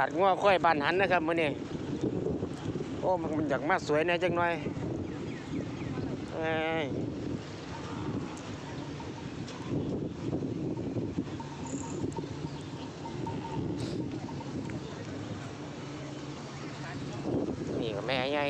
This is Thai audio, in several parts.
าดง้อค่อยบานหันนะครับมื้อนี้โอ้มันอยากมาสวยแน่จังหน่อยเอ้ยนี่ก็แม่ใหญ่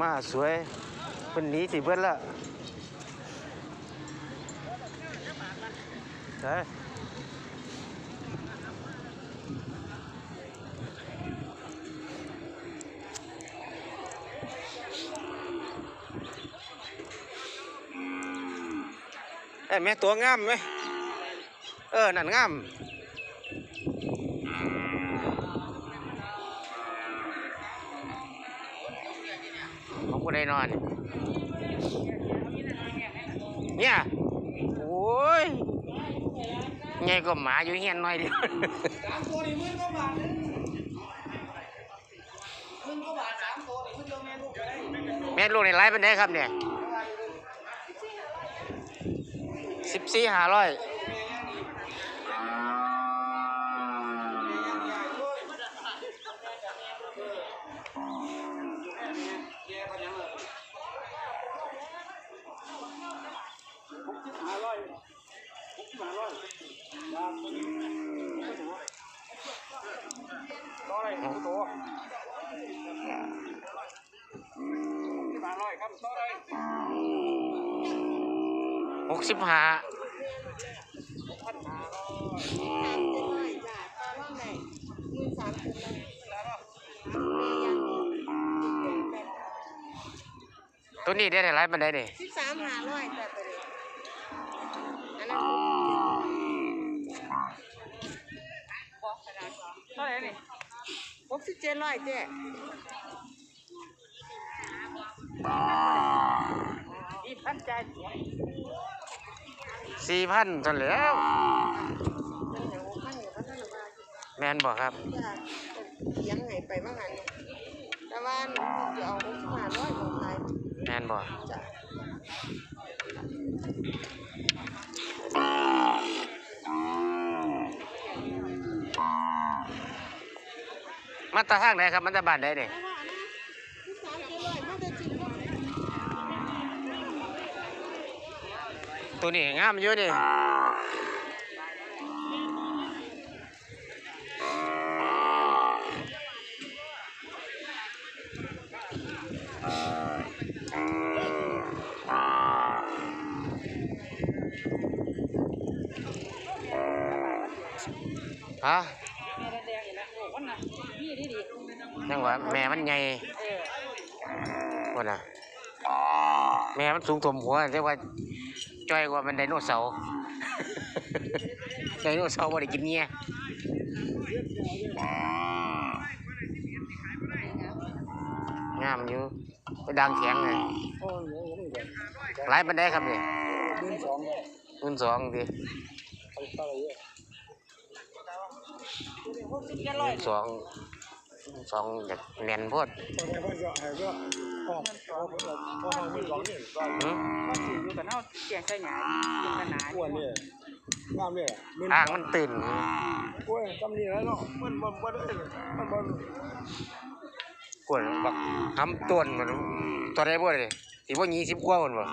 มาสวยเพิ่นหนีสิเบิดละเฮ้แม่ตัวงามไหมเออ นั่นงาม ของผู้ใดนอน เนี่ย โอ้ยไงก็หมาอยู่เฮียนหน่อยเดียวสามตัวนี่หมื่นกว่าบาทนึงหมื่นกว่าบาทสามตัวนี่คุณเดียวแม่ลูกจะได้แม่ลูกในไลฟ์เป็นไงครับเนี่ยสิบสี่ห้าร้อย หกสิบห้าตัวนี้ได้ในไลฟ์เป็นไงเนี่ยสิบสามหาร้อยจ้ะตัวนี้อันนั้น เหรอเท่าไหร่นี่หกสิบเจ็ดร้อยเจ๊อีพันใจเสียสี่พันจนแล้วมันเหนียวพันเหนียวพันเหนียวมาแมนบอกครับจ้ะเลี้ยงไห้ไปบ้างหันแต่ว่าหนูจะเอาหกสิบห้าร้อยของขายแมนบอก จ้ะ มาตาทางไหนครับ มันตาบ้านไหนเนี่ยต่ว่านะที่สามเจ็ดร้อยมาได้จริงก็ตัวนี้งามอยู่นี่ฮะยังว่าแม่มันใหญ่คนน่ะแม่มันสูงถวมหัวแต่ว่าจ้อยกว่ามันไดโนเสาร์ไดโนเสาร์บ่ได้กินเงี้ยงามอยู่ไปดังแข็งเลยหลายปันได้ครับเนี่ยหมื่นสองหมื่นสองดิเท่าไหร่เยอะหกสิบเจ็ดหร้อยมื่นสองสองอยากแน่นโพดตอนนี้เขาจะให้ก็พ่อพ่อพ่อพ่อหมื่นสองนี่ก็หือมาถืออยู่กับเนาเสียงใส่หยาเป็นขนาดอ้วนนี่งามเนี่ยหมื่นอ่างมันตื่นโอ้ยจำนี่แล้วเนาะมันมันมันได้มันมันกวนบักทำต้นมันตัวใดบ่เลยสิบ่ยี่สิบกว่าคนบ่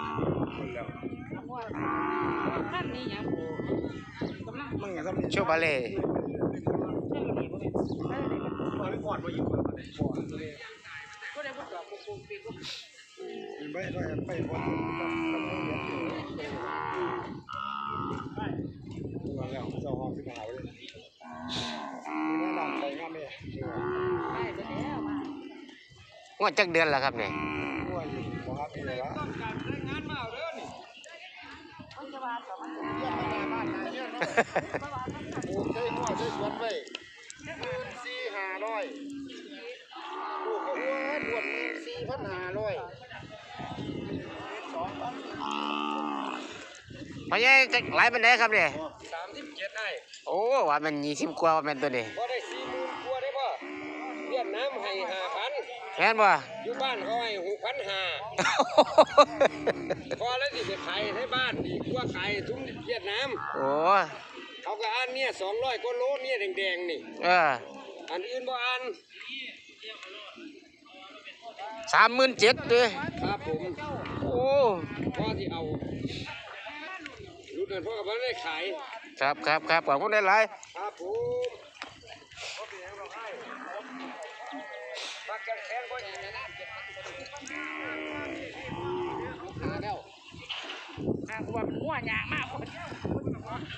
แล้วขั้นนี้หยังกำลัง มันไงจำนี่ โชว์บาเล่ เชื่อดีบ่ได้ได้ได้ตอนนี้ก่อนมาอยู่ก่อนเลยก็ได้บ่จอดปุ๊บปุ๊บปิ๊บปุ๊บไปไปไปก่อนมาแล้วเจ้าห้องที่มาหาเลยนี่น่าไปงามเลยได้ไปแล้วมางวดจักเดือนแล้วครับเนี่ยอ้วนบ่ครับนี่ละมันจะว่าต่อมันจะเรียกไปบ้านนายเรื่องนั้นเพราะว่ามันโอ้ใช่หัวใช่สวนไว้สี่ห้าร้อยลูกก็อ้วนอ้วนสี่พันห้าร้อยสองพันพ่อใหญ่จักหลายปานใดครับเนี่ยสามสิบเจ็ดได้โอ้ว่ามันยี่สิบกว่าว่าแม่นตัวนี้บ่ได้สี่หมื่นกว่าได้บ่เวียดนามให้ห้าพันแม่นบ่ อยู่บ้านเขาให้หกพันห้าพอแล้วสิไปขายให้บ้านดีกว่าขายทุ่งเวียดนาม โอ้ เขาก็อ่านเนี่ยสองร้อยกว่าโลเนี่ยแดงๆนี่เอออันอื่นบ่อ่านสามหมื่นเจ็ดเลยครับผมโอ้พ่อที่เอารุ่นนั้นพ่อกับพ่อได้ขายครับครับครับขอบคุณหลายครับผมพ่อเป็นยังเราให้ปักแกงแข็งก็อย่างนั้นนะหาแล้ว หากว่ามันมั่วยางมากคน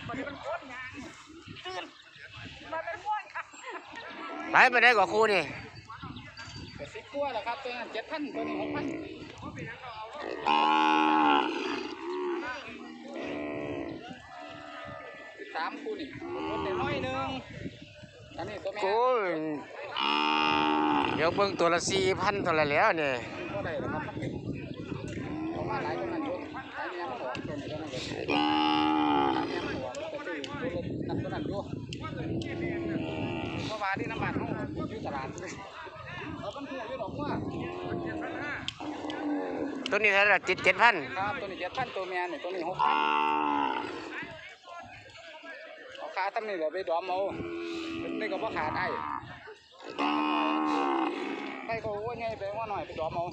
มันเป็นโคตรยางตื่นมันเป็นม่วนค่ะๆไปไปได้กว่าครูนี่แต่สิบกว่าแล้วครับตัวนั้นเจ็ดพันตัวนี้หกพันสามคู่นี่ลดได้น้อยหนึงอันนี้ตัวแม่โอ้ยเดี๋ยวเบิ่งตัวละสี่พันตัวละแล้วเนี่ยก็ได้แล้วครับเอามาหลายตัวนั้นอยู่หลายแม่มันออกตัวนี้ตัวนั้นเลยหลายแม่มันออก ตัวนั้นตัวนั้นอยู่เพราะว่าที่น้ำมันเขาอยู่ตลาดเราต้องซื้ออยู่ดอกว่าตัวนี้เท่าไหร่เจ็ดเจ็ดพันครับตัวนี้เจ็ดพันตัวแม่นี่ตัวนี้หกพันเอาขาตั้งนี่เดี๋ยวไปดอมเอานี่ก็บ่ขาดไอ้ไปก็ว่าไงไปว่าหน่อยไปดอมเอา